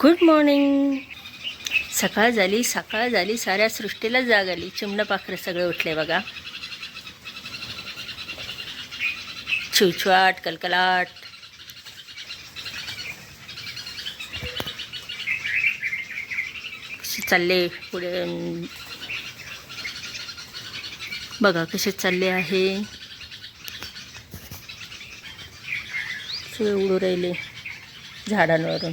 Good morning सकाळ झाली सकाळ झाली साऱ्या सृष्टीला जाग आली. चिमणं पाखरं सगळे उठले बघा. छुछवाट कलकलाट. कसे चालले पुढे? बघा कसे चालले आहे. सगळे उडू राहिले झाडांवरून.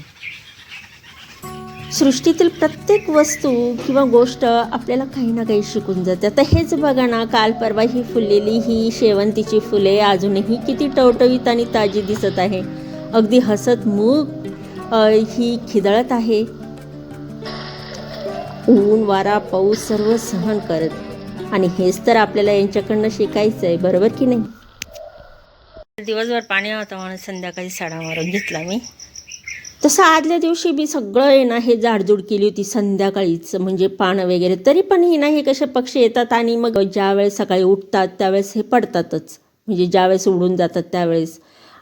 सृष्टीतील प्रत्येक वस्तू किंवा गोष्ट आपल्याला काही ना काही शिकून जाते. आता हेच बघा ना काल परवा ही फुललेली ही शेवंतीची फुले अजूनही किती टवटवीत आणि ताजी दिसत आहे. अगदी हसत मूग ही खिदळत आहे. ऊन वारा पाऊस सर्व सहन करत. आणि हेच तर आपल्याला यांच्याकडनं शिकायचं आहे बरोबर की नाही? दिवसभर पाणी होतं म्हणून संध्याकाळी साडा मारून घेतला मी. तसं आदल्या दिवशी मी सगळं येणं हे जाडजूड केली होती संध्याकाळीच म्हणजे पानं वगैरे. तरी पण हे ना हे कसे पक्षी येतात आणि मग ज्यावेळेस सकाळी उठतात त्यावेळेस हे पडतातच. म्हणजे ज्यावेळेस उडून जातात त्यावेळेस.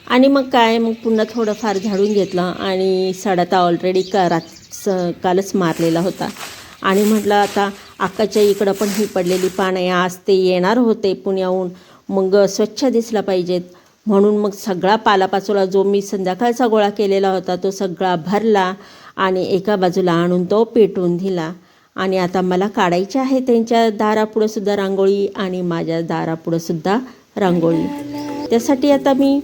आणि मग काय मग पुन्हा थोडंफार झाडून घेतलं आणि सडा तर ऑलरेडी का रात स कालच मारलेला होता. आणि म्हटलं आता आकाच्या इकडं पण ही पडलेली पानं आहे आज ते येणार होते पुण्याहून. मग स्वच्छ दिसला पाहिजेत. म्हणून मग सगळा पालापाचोळा जो मी संध्याकाळचा गोळा केलेला होता तो सगळा भरला आणि एका बाजूला आणून तो पेटवून दिला. आणि आता मला काढायची आहे त्यांच्या दारापुढंसुद्धा रांगोळी आणि माझ्या दारापुढंसुद्धा रांगोळी. त्यासाठी आता मी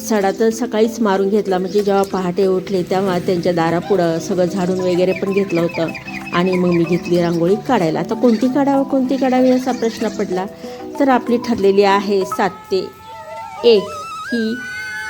सडा तर सकाळीच मारून घेतला. म्हणजे जेव्हा पहाटे उठले तेव्हा त्यांच्या दारापुढं सगळं झाडून वगैरे पण घेतलं होतं. आणि मग मी घेतली रांगोळी काढायला. आता कोणती काढावं कोणती काढावी असा प्रश्न पडला. तर आपली ठरलेली आहे सात ते एक ही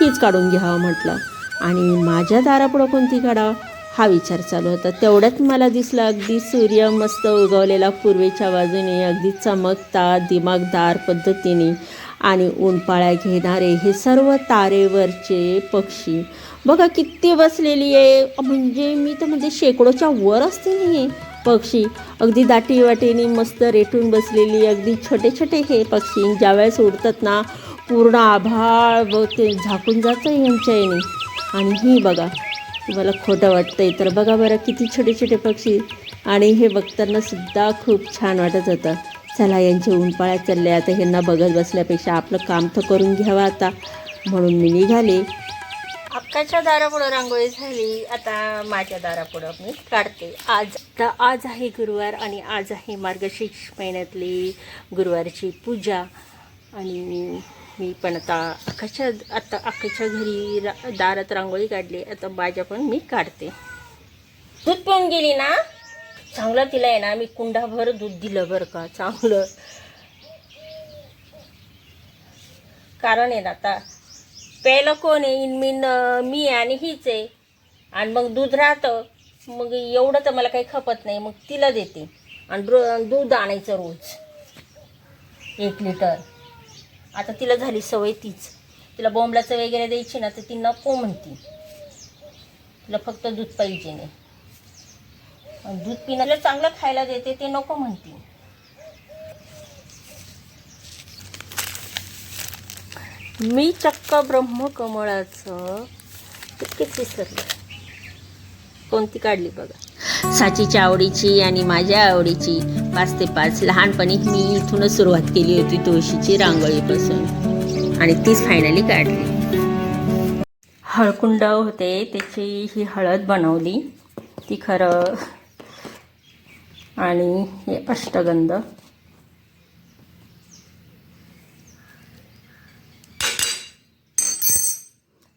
हीच काढून घ्यावं म्हटलं. आणि माझ्या दारापुढं कोणती काढावं? हा विचार चालू होता. तेवढ्यात मला दिसलं अगदी सूर्य मस्त उगवलेला पूर्वेच्या बाजूने अगदी चमकता दिमागदार पद्धतीने. आणि उनपाळ्या घेणारे हे सर्व तारेवरचे पक्षी. बघा किती बसलेली आहे. म्हणजे मी तर म्हणजे शेकडोच्या वर असते हे पक्षी. अगदी दाटी वाटेने मस्त रेटून बसलेली अगदी छोटे छोटे हे पक्षी. ज्यावेळेस उडतात ना पूर्ण आभाळ व ते झाकून जातं यांच्या येणे आणि ही बघा तुम्हाला खोटं वाटतंय तर बघा बरं किती छोटे छोटे पक्षी. आणि हे बघताना सुद्धा खूप छान वाटत होतं. चला यांचे ऊनपाळ्या चालले. आता ह्यांना बघत बसल्यापेक्षा आपलं काम तर करून घ्यावं आता. म्हणून मी निघाले. अक्काच्या दारापुढं रांगोळी झाली. आता माझ्या दारापुढं मी काढते. आज तर आज आहे गुरुवार आणि आज आहे मार्गशीर्ष महिन्यातली गुरुवारची पूजा. आणि मी पण आता अख्खाच्या आता अख्खाच्या घरी रा दारात रांगोळी काढली. आता माझ्या पण मी काढते. दूध पिऊन गेली ना? चांगलं तिला आहे ना मी कुंडाभर दूध दिलं बरं का? चांगलं. कारण आहे ना आता प्यायला कोण आहे? मी मी आणि हीच आहे. आणि मग दूध राहतं. मग एवढं तर मला काही खपत नाही. मग तिला देते. आणि दूध आणायचं रोज. एक लिटर. आता तिला झाली सवय तीच. तिला बोंबलाचं वगैरे द्यायची ना तर ती नको म्हणती. तिला फक्त दूध पाहिजे नाही. दूध पिण्याला चांगलं खायला देते ते नको म्हणती. मी चक्क ब्रह्मकमळाचं तितकेच विसरले. कोणती काढली बघा. साचीच्या आवडीची आणि माझ्या आवडीची. पाच ते पाच. लहानपणी मी इथूनच सुरुवात केली होती तुळशीची रांगोळीपासून. आणि तीच फायनली काढली. हळकुंड होते त्याची ही हळद बनवली. ती खरं आणि हे अष्टगंध.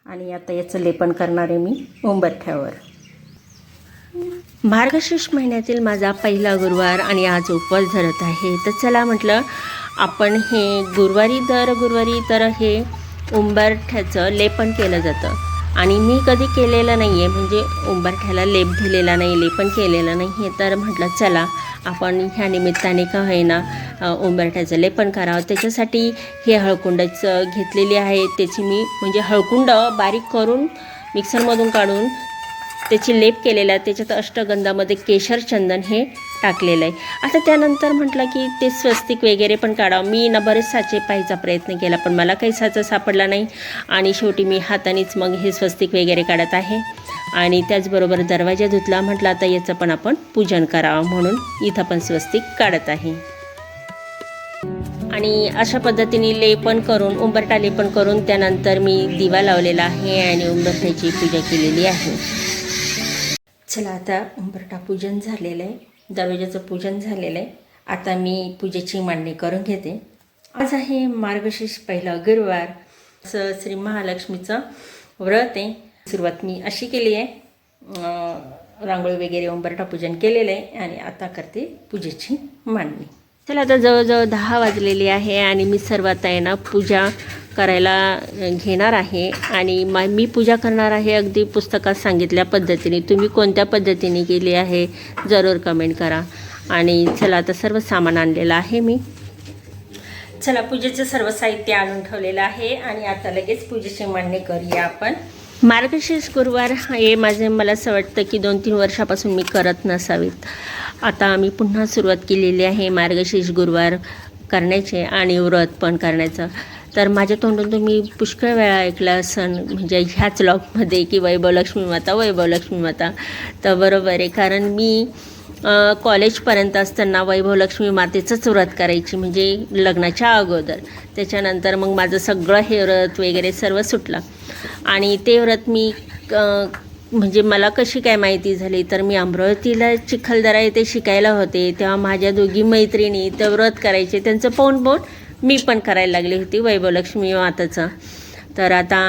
आणि आता याचं लेपन करणार आहे मी उंबरठ्यावर. मार्गशीर्ष महिन्यातील माझा पहिला गुरुवार आणि आज उपवास धरत आहे. तर चला म्हटलं आपण हे गुरुवारी दर गुरुवारी तर हे उंबरठ्याचं लेपन केलं जातं. आणि मी कधी केलेलं नाही आहे म्हणजे उंबरठ्याला लेप दिलेला नाही लेपन केलेलं नाही आहे तर म्हटलं चला आपण ह्या निमित्ताने का होईना उंबरठ्याचं लेपन करावं. त्याच्यासाठी हे हळकुंडाचं घेतलेली आहे. त्याची मी म्हणजे हळकुंड बारीक करून मिक्सरमधून काढून त्याची लेप केलेला आहे. त्याच्यात अष्टगंधामध्ये केशर चंदन हे टाकलेलं आहे. आता त्यानंतर म्हटलं की ते स्वस्तिक वगैरे पण काढावं. मी ना बरेच साचे पाहायचा प्रयत्न केला पण मला काही साचा सापडला नाही. आणि शेवटी मी हातानेच मग हे स्वस्तिक वगैरे काढत आहे. आणि त्याचबरोबर दरवाजा धुतला. म्हटलं आता याचं पण आपण पूजन करावं म्हणून इथं पण स्वस्तिक काढत आहे. आणि अशा पद्धतीने लेपन करून उंबरटा लेपन करून त्यानंतर मी दिवा लावलेला आहे आणि उंबरट्याची पूजा केलेली आहे. चला आता उंबरटा पूजन झालेलं आहे. दरवाजाचं पूजन झालेलं आहे. आता मी पूजेची मांडणी करून घेते. आज आहे मार्गशीर्ष पहिला गुरुवार. असं श्री महालक्ष्मीचं व्रत आहे. सुरुवात मी अशी केली आहे. रांगोळी वगैरे उंबरटा पूजन केलेलं आहे आणि आता करते पूजेची मांडणी. चला आता जवळजवळ दहा वाजलेली आहे आणि मी सर्वात आहे ना पूजा करायला घेणार आहे. आणि मा मी पूजा करणार आहे अगदी पुस्तकात सांगितल्या पद्धतीने. तुम्ही कोणत्या पद्धतीने केली आहे जरूर कमेंट करा. आणि चला आता सर्व सामान आणलेलं आहे मी. चला पूजेचं सर्व साहित्य आणून ठेवलेलं आहे. आणि आता लगेच पूजेची मांडणी करूया आपण. मार्गशीर्ष गुरुवार हे माझे मला असं वाटतं की दोन तीन वर्षापासून मी करत नसावीत. आता मी पुन्हा सुरुवात केलेली आहे मार्गशीर्ष गुरुवार करण्याचे आणि व्रत पण करण्याचं. तर माझ्या तोंडून तुम्ही पुष्कळ वेळा ऐकला असन म्हणजे ह्याच लॉकमध्ये की वैभवलक्ष्मी माता वैभवलक्ष्मी माता. तर बरोबर आहे कारण मी कॉलेजपर्यंत असताना वैभवलक्ष्मी मातेचंच व्रत करायची म्हणजे लग्नाच्या अगोदर. त्याच्यानंतर मग माझं सगळं हे व्रत वगैरे सर्व सुटलं. आणि ते व्रत मी म्हणजे मला कशी काय माहिती झाली तर मी अमरावतीला चिखलदरा येथे शिकायला होते. तेव्हा माझ्या दोघी मैत्रिणी ते व्रत करायचे. त्यांचं पाहून पाहून मी पण करायला लागली होती वैभवलक्ष्मी माताचं. तर आता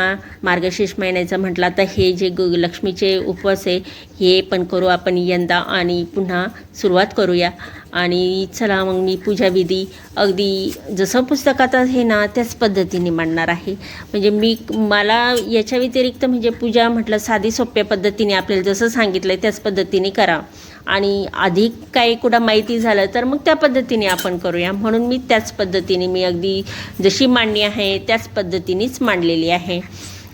मार्गशीर्ष महिन्याचं म्हटलं तर हे जे गु लक्ष्मीचे उपवास आहे हे पण करू आपण यंदा आणि पुन्हा सुरुवात करूया. आणि चला मग मी पूजाविधी अगदी जसं पुस्तकात आहे ना त्याच पद्धतीने मांडणार आहे. म्हणजे मी मला याच्या व्यतिरिक्त म्हणजे पूजा म्हटलं साधी सोप्या पद्धतीने आपल्याला जसं सांगितलं आहे त्याच पद्धतीने करा. आणि अधिक काही कुठं माहिती झालं तर मग त्या पद्धतीने आपण करूया. म्हणून मी त्याच पद्धतीने मी अगदी जशी मांडणी आहे त्याच पद्धतीनेच मांडलेली आहे.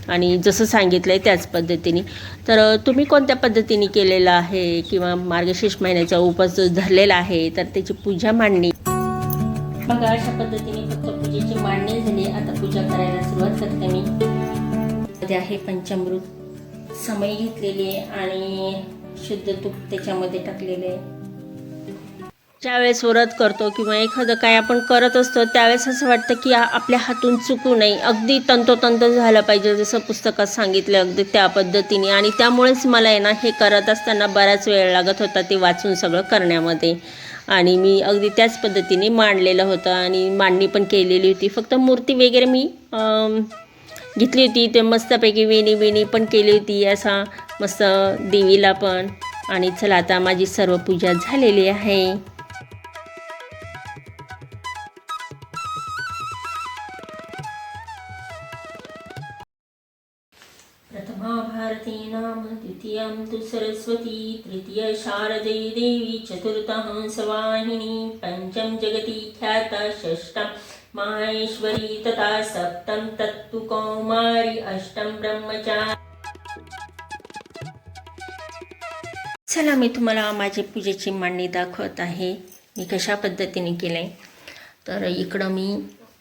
आणि जसं सांगितलं आहे त्याच पद्धतीने. तर तुम्ही कोणत्या पद्धतीने केलेलं आहे किंवा मार्गशीर्ष महिन्याचा उपवास धरलेला आहे तर त्याची पूजा मांडणी? बघा अशा पद्धतीने फक्त पूजेची मांडणी झाली. आता पूजा करायला सुरुवात करते मी. ते आहे पंचामृत. समय घेतलेली आहे आणि शुद्ध तूप त्याच्यामध्ये टाकलेले आहे. ज्यावेळेस व्रत करतो किंवा एखादं काय आपण करत असतो त्यावेळेस असं वाटतं की आपल्या हातून चुकू नये. अगदी तंतोतंत झालं पाहिजे जसं पुस्तकात सांगितलं अगदी त्या पद्धतीने. आणि त्यामुळेच मला आहे ना हे करत असताना बराच वेळ लागत होता ते वाचून सगळं करण्यामध्ये. आणि मी अगदी त्याच पद्धतीने मांडलेलं होतं आणि मांडणी पण केलेली होती. फक्त मूर्ती वगैरे मी घेतली होती. ते मस्तपैकी वेणी वेणी पण केली होती असा मस्त देवीला पण. आणि चला आता माझी सर्व पूजा झालेली आहे. द्वितीयं तु सरस्वती तृतीय शारदे देवी चतुर्थः सवाहिनी पञ्चं जगति ख्याता षष्ठं माहेश्वरी तथा सप्तं तत्तु कौमारी अष्टम ब्रह्मचारी। चला मी तुम्हाला माझी पूजेची मांडणी दाखवत आहे. मी कशा पद्धतीने केलं आहे तर इकडं मी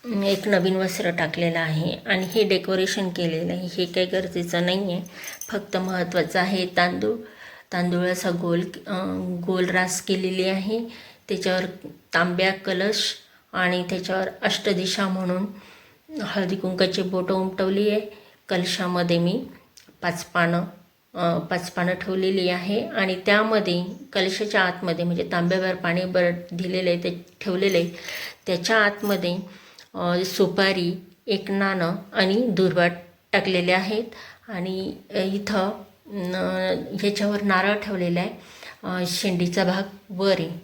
एक नवीन वस्त्र टाकलेलं आहे आणि हे डेकोरेशन केलेलं आहे. हे काही गरजेचं नाही आहे फक्त महत्त्वाचं आहे तांदूळ. तांदूळाचा गोल गोल रास केलेली आहे. त्याच्यावर तांब्या कलश आणि त्याच्यावर अष्टदिशा म्हणून हळदी कुंकाची बोटं उमटवली आहे. कलशामध्ये मी पाच पानं पाच पानं ठेवलेली आहे आणि त्यामध्ये कलशाच्या आतमध्ये म्हणजे तांब्यावर पाणी बर दिलेलं आहे ते ठेवलेलं आहे. त्याच्या आतमध्ये सुपारी एक नाणं आणि दुर्वा टाकलेले आहेत. आणि इथं ह्याच्यावर नारळ ठेवलेला आहे. शेंडीचा भाग वर. आहे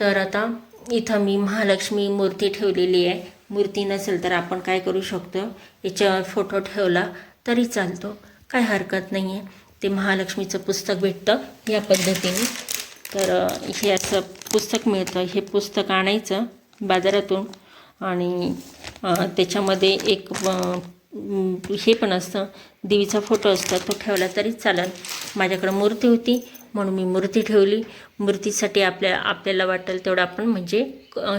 तर आता इथं मी महालक्ष्मी मूर्ती ठेवलेली आहे. मूर्ती नसेल तर आपण काय करू शकतो? याच्यावर फोटो ठेवला तरी चालतो. काय हरकत नाही आहे ते महालक्ष्मीचं पुस्तक भेटतं या पद्धतीने. तर हे असं पुस्तक मिळतं. हे पुस्तक आणायचं बाजारातून. आणि त्याच्यामध्ये एक हे पण असतं देवीचा फोटो असतो तो ठेवला तरी चालेल. माझ्याकडं मूर्ती होती म्हणून मी मूर्ती ठेवली. मूर्तीसाठी आपल्या आपल्याला वाटेल तेवढं आपण म्हणजे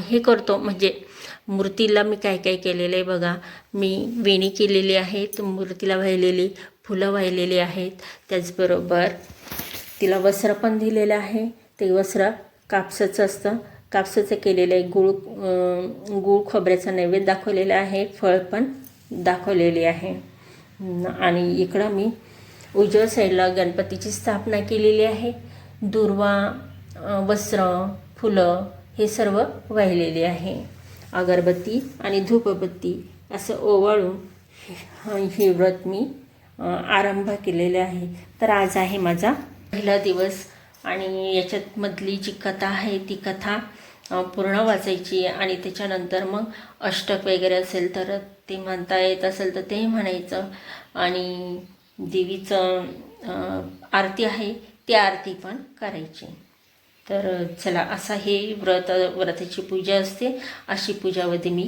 हे करतो. म्हणजे मूर्तीला मी काय काय केलेलं आहे बघा. मी वेणी केलेली आहे मूर्तीला वाहिलेली फुलं वाहिलेली आहेत. त्याचबरोबर तिला वस्त्र पण दिलेलं आहे. ते वस्त्र कापसाचं असतं. कापसाचं केलेलं आहे गुळ गुळ खोबऱ्याचा नैवेद्य दाखवलेला आहे फळ पण दाखवलेले आहे. आणि इकडं मी उजव्या साईडला गणपतीची स्थापना केलेली आहे. दुर्वा वस्त्र फुलं हे सर्व वाहिलेले आहे. अगरबत्ती आणि धूपबत्ती असं ओवाळून हे- व्रत मी आरंभ केलेले आहे. तर आज आहे माझा पहिला दिवस आणि याच्यात मधली जी कथा आहे ती कथा पूर्ण वाचायची आणि त्याच्यानंतर मग अष्टक वगैरे असेल तर ते म्हणता येत असेल तर ते म्हणायचं. आणि देवीचं आरती आहे ती आरती पण करायची. तर चला असा हे व्रत व्रताची पूजा असते. अशी पूजाविधी मी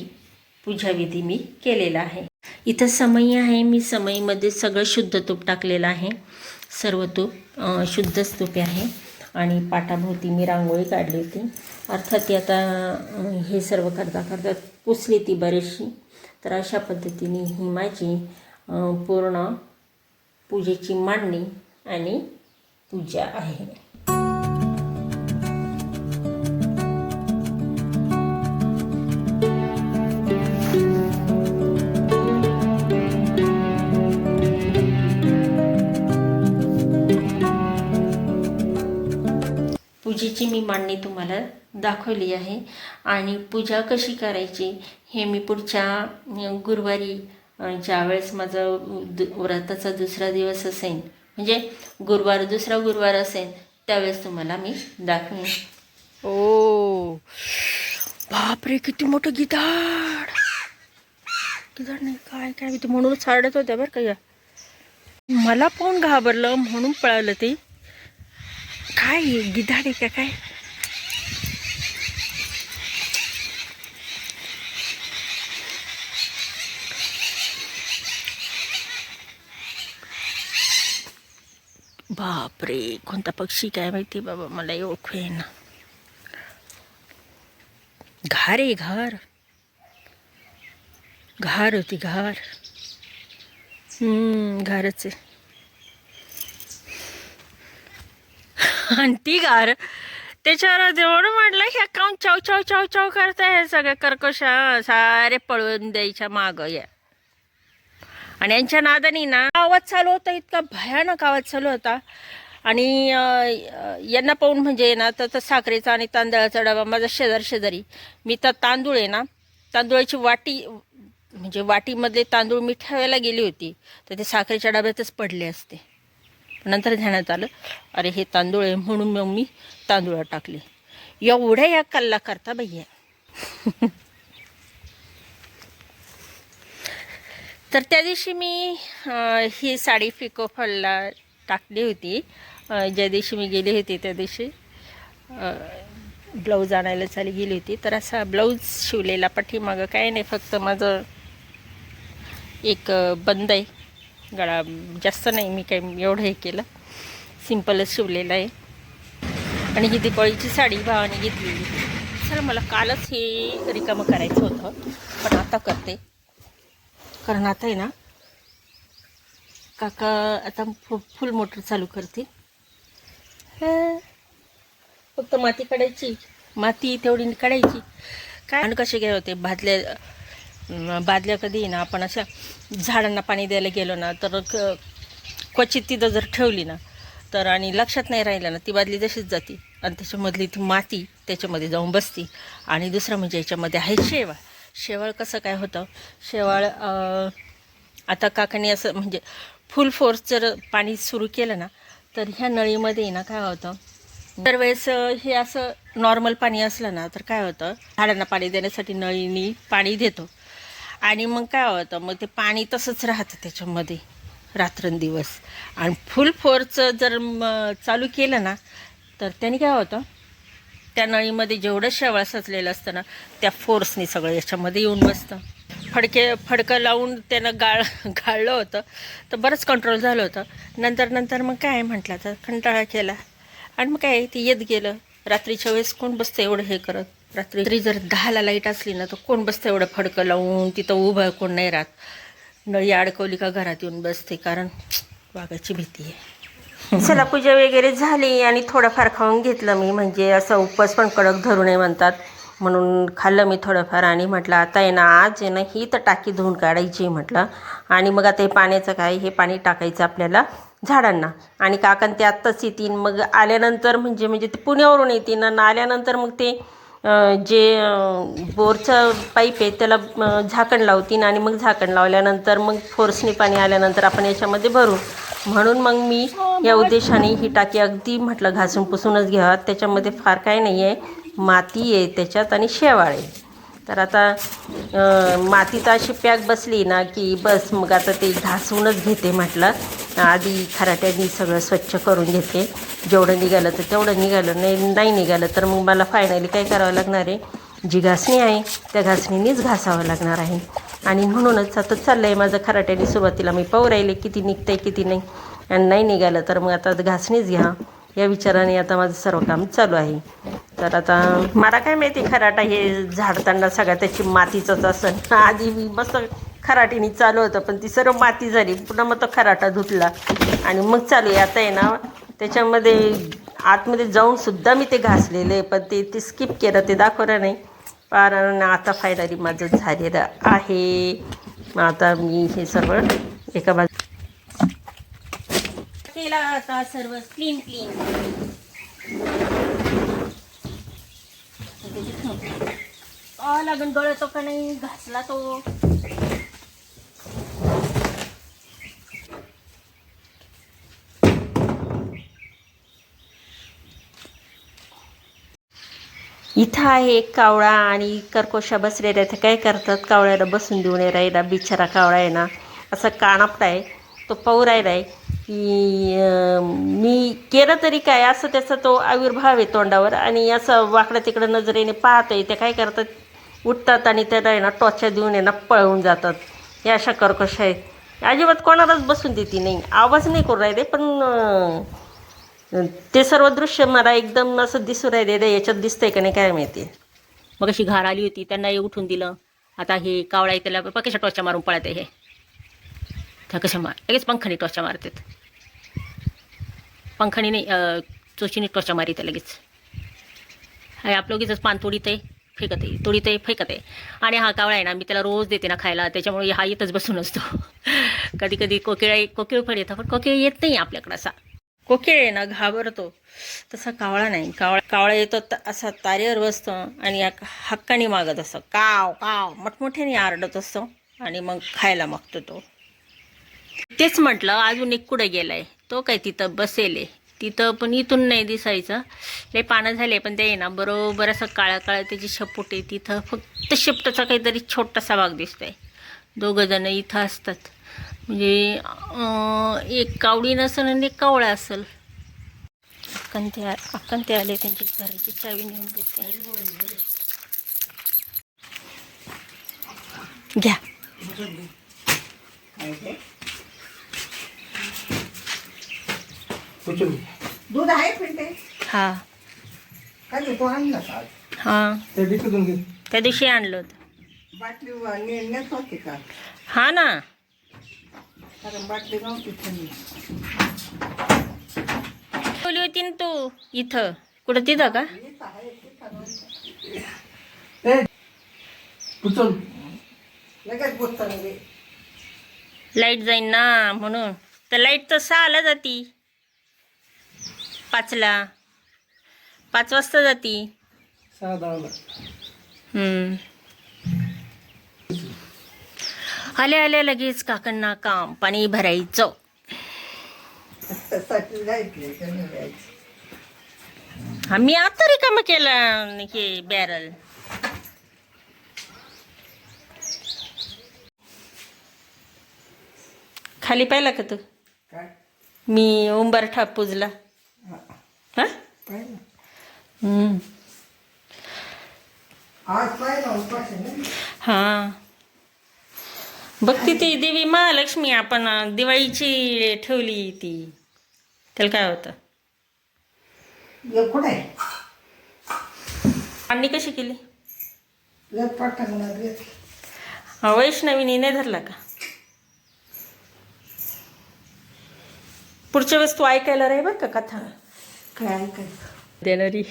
पूजाविधी मी केलेला आहे. इथं समई आहे. मी समईमध्ये सगळं शुद्ध तूप टाकलेलं आहे. सर्व तूप शुद्धच तूप आहे. आणि पाटाभोवती मी रांगोळी काढली होती. अर्थात ती आता हे सर्व करता करता पुसली ती बरीचशी. तर अशा पद्धतीने ही माझी पूर्ण पूजेची मांडणी आणि पूजा आहे. पूजेची मी मांडणी तुम्हाला दाखवली आहे. आणि पूजा कशी करायची हे मी पुढच्या गुरुवारी ज्यावेळेस माझा दु- व्रताचा दुसरा दिवस असेल म्हणजे गुरुवार दुसरा गुरुवार असेल त्यावेळेस तुम्हाला मी दाखवेन. ओ बापरे किती मोठं गिधाड! गिधाड नाही काय काय म्हणून म्हणूनच साडत होत्या बरं का या. मला पाहून घाबरलं म्हणून पळालं ते. काय हे, गिधाड आहे का काय? बापरे कोणता पक्षी काय माहिती बाबा मला ओळखे ना घार आहे घार. घार होती घार. हम्म घारच आहे. आणि ती गार. त्याच्यावर जेवढं म्हटलं ह्या काम चाव चाव चाव चाव करताय हे सगळे कर्कशा सारे पळवून द्यायच्या माग या आणि यांच्या नादानी ना आवाज चालू होता इतका भयानक आवाज चालू होता. आणि यांना पाहून म्हणजे ना तर तर साखरेचा आणि तांदळाचा डबा माझा शेजार शेजारी. मी तर तांदूळ आहे ना तांदूळाची वाटी म्हणजे वाटीमधले तांदूळ मी ठेवायला गेली होती. तर ते साखरेच्या डब्यातच पडले असते. नंतर ध्यानात आलं अरे हे तांदूळ आहे म्हणून मग मी तांदूळ टाकले. एवढ्या या कल्ला करता भैया तर त्या दिवशी मी ही साडी फिको फॉलला टाकली होती. ज्या दिवशी मी गेली होती त्या दिवशी ब्लाऊज आणायला चाली गेली होती. तर असा ब्लाऊज शिवलेला पाठीमागं काय नाही फक्त माझं एक बंद आहे. गळा जास्त नाही मी काही एवढं हे केलं. सिम्पलच शिवलेलं आहे. आणि ही दिपाळीची साडी भावाने घेतलेली सर मला कालच हे रिकामं करायचं होतं पण आता करते. कारण आता आहे ना काका आता फु फुल मोटर चालू करते फक्त माती काढायची माती तेवढी काढायची. काय आणि कसे काय होते? भाजल्या बादल्या कधी ना आपण अशा झाडांना पाणी द्यायला गेलो ना तर क- क्वचित तिथं जर ठेवली ना तर आणि लक्षात नाही राहिलं ना ती बादली जशीच जाती. आणि त्याच्यामधली ती माती त्याच्यामध्ये जाऊन बसती. आणि दुसरं म्हणजे याच्यामध्ये आहे शेवाळ. शेवाळ कसं काय होतं? शेवाळ आता काकाने असं म्हणजे फुल फोर्स जर पाणी सुरू केलं ना तर ह्या नळीमध्ये ना काय होतं? दरवेळेस हे असं नॉर्मल पाणी असलं ना तर काय होतं? झाडांना पाणी देण्यासाठी नळीनी पाणी देतो. आणि मग काय होतं मग ते पाणी तसंच राहतं त्याच्यामध्ये रात्रंदिवस. आणि फुल फोर्सचं जर म चालू केलं ना तर त्याने काय होतं त्या नळीमध्ये जेवढं शेवाळ सचलेलं असतं ना त्या फोर्सने सगळं याच्यामध्ये येऊन बसतं. फडके फडकं लावून त्यानं गाळ गाळलं होतं तर बरंच कंट्रोल झालं होतं. नंतर नंतर मग काय म्हटलं तर कंटाळा केला. आणि मग काय ते येत गेलं. रात्रीच्या वेळेस कोण बसतं एवढं हे करत? रात्री. जर दहाला लाइट असली ना तर कोण बसतं एवढं फडकं लावून? तिथं उभं कोण नाही राहत. नळी अडकवली का घरात येऊन बसते कारण वाघाची भीती आहे. चला पूजा वगैरे झाली आणि थोडंफार खाऊन घेतलं मी. म्हणजे असं उपवास पण कडक धरू नये म्हणतात. म्हणून खाल्लं मी थोडंफार आणि म्हटलं आता आहे ना आज आहे ना ही तर टाकी धुवून काढायची म्हटलं. आणि मग आता हे पाण्याचं काय हे पाणी टाकायचं आपल्याला झाडांना. आणि काकण ते आत्ताच येतील. मग आल्यानंतर म्हणजे म्हणजे ते पुण्यावरून येतील. आणि आल्यानंतर मग ते जे बोरचा बोरचं पाईप आहे त्याला झाकण लावतीन आणि मग झाकण लावल्यानंतर मग फोर्सने पाणी आल्यानंतर आपण याच्यामध्ये भरू. म्हणून मग मी या उद्देशाने ही टाकी अगदी म्हटलं घासून पुसूनच घ्यावा त्याच्यामध्ये फार काय नाही आहे माती आहे त्याच्यात आणि शेवाळ आहे. तर आता माती तर अशी पॅक बसली ना की बस मग आता ते घासूनच घेते म्हटलं. आधी खराट्यानी सगळं स्वच्छ करून घेते. जेवढं निघालं तर तेवढं निघालं नाही नाही निघालं तर मग मला फायनली काय करावं लागणार आहे? जी घासणी आहे त्या घासणीनेच घासावं लागणार आहे. आणि म्हणूनच आता चाललं आहे माझं खराट्याने सुरुवातीला. मी पाहू राहिले किती निघतंय किती नाही. आणि नाही निघालं तर मग आता घासणीच घ्या. या विचाराने आता माझं सर्व काम चालू आहे. तर आता मला काय माहिती खराटा हे झाडताना सगळ्या त्याची मातीचंच असं आधी मी मस्त खराटीने चालू होतं पण ती सर्व माती झाली. पुन्हा मग तो खराटा धुतला. आणि मग चालू आहे. आता आहे ना त्याच्यामध्ये आतमध्ये जाऊनसुद्धा मी ते घासलेले पण ते ते स्किप केलं ते दाखवलं नाही. कारण आता फायनली माझं झालेलं आहे. मग आता मी हे सर्व एका बाजू केला आता सर्व क्लीन क्लीन लागून गळतो का नाही घासला तो. इथं आहे एक कावळा आणि करकोशा बसलेल्या त्या काय करतात? कावळ्याला बसून देऊन राहिला. बिचारा कावळा आहे ना. असा कानापटा आहे. तो पाहू राहिला आहे की मी केलं तरी काय असं त्याचा तो आविर्भाव आहे तोंडावर. आणि असं वाकडं तिकडं नजरेने पाहतोय ते काय करतात? उठतात आणि त्याला आहे ना टॉच्या देऊन आहे ना पळवून जातात. हे अशा कर्कश आहेत. अजिबात कोणालाच बसून देते नाही. आवाज नाही करू राहिले पण ते सर्व दृश्य मला एकदम असं दिसू राहिले. याच्यात दिसतंय का नाही काय माहिती. मग अशी घार आली होती त्यांना हे उठून दिलं. आता हे कावळा आहे त्याला कशा टॉच्या मारून पळत आहे हे. कशा मार लगेच पंखाने टॉच्या मारतात. पंखाने नाही चोशीने चोचीने टोचा मारित लगेच. हे आपलं उगीच पान तोडीत आहे फेकत आहे तोडीत आहे फेकत आहे. आणि हा कावळा आहे ना मी त्याला रोज देते ना खायला त्याच्यामुळे हा येतच बसून असतो. कधी कधी कोकिळा कोकिळ पण येतं पण कोकिळ येत नाही आपल्याकडं असा. कोकिळ आहे ना घाबरतो. तसा कावळा नाही. कावळा कावळा येतो त- असा तारेवर बसतो आणि हक्काने मागत असतो. काव काव मोठमोठ्याने आरडत असतो आणि मग खायला मागतो तो. तेच म्हटलं अजून एक कुठं गेलाय? तो काय तिथं बसेल. आहे. तिथं पण इथून नाही दिसायचं. लय पानं झाले पण ते ना बरोबर असं काळ्या काळ्या त्याची शपूट आहे. तिथं फक्त शेपटाचा काहीतरी छोटासा भाग दिसतो दोघं जण इथं असतात. म्हणजे एक कावडी नसेल आणि एक कावळा असेल. अक्कन ते अक्कन ते आले त्यांची घराची चावी नेऊन देते. घ्या. दूध आहे पण ते. हा. काय ते तो आणला का हा. त्या डिकीतून घे. त्या दिवशी आणलं होतं. बाटली व- ने- नेत होती का? हा ना. कारण बाटली नव्हती थंडी ठेवली होती ना तू इथं. कुठं तिथं का? ए उचल. लगेच बोलताना गे लाइट जाईन ना म्हणून. तर लाइट तर सहाला जाती. पाचला. पाच वाजता जाती. सहा दहाला हम्म. आल्या आल्या लगेच काकांना काम पाणी भरायचं. आम्ही आता रिकामं केलं हे बॅरल. खाली पाहिला का तू? काय? मी उंबरठा पुजला हा हम्म. आज पाहिलं उपास आहे ना हा बघती ती देवी महालक्ष्मी आपण अं, दिवाळीची ठेवली ती त्याला काय होतं ये कुठे आहे आणि कशी केली हा, वैष्णवीने नाही धरला का पुढच्या वेळेस तू ऐकायला राही बरं का कथा काय ऐकायचं? देणारी.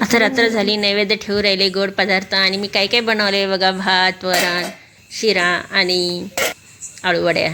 आता रात्र झाली नैवेद्य ठेवू राहिले गोड पदार्थ आणि मी काय काय बनवले बघा भात वरण शिरा आणि आळूवड्या.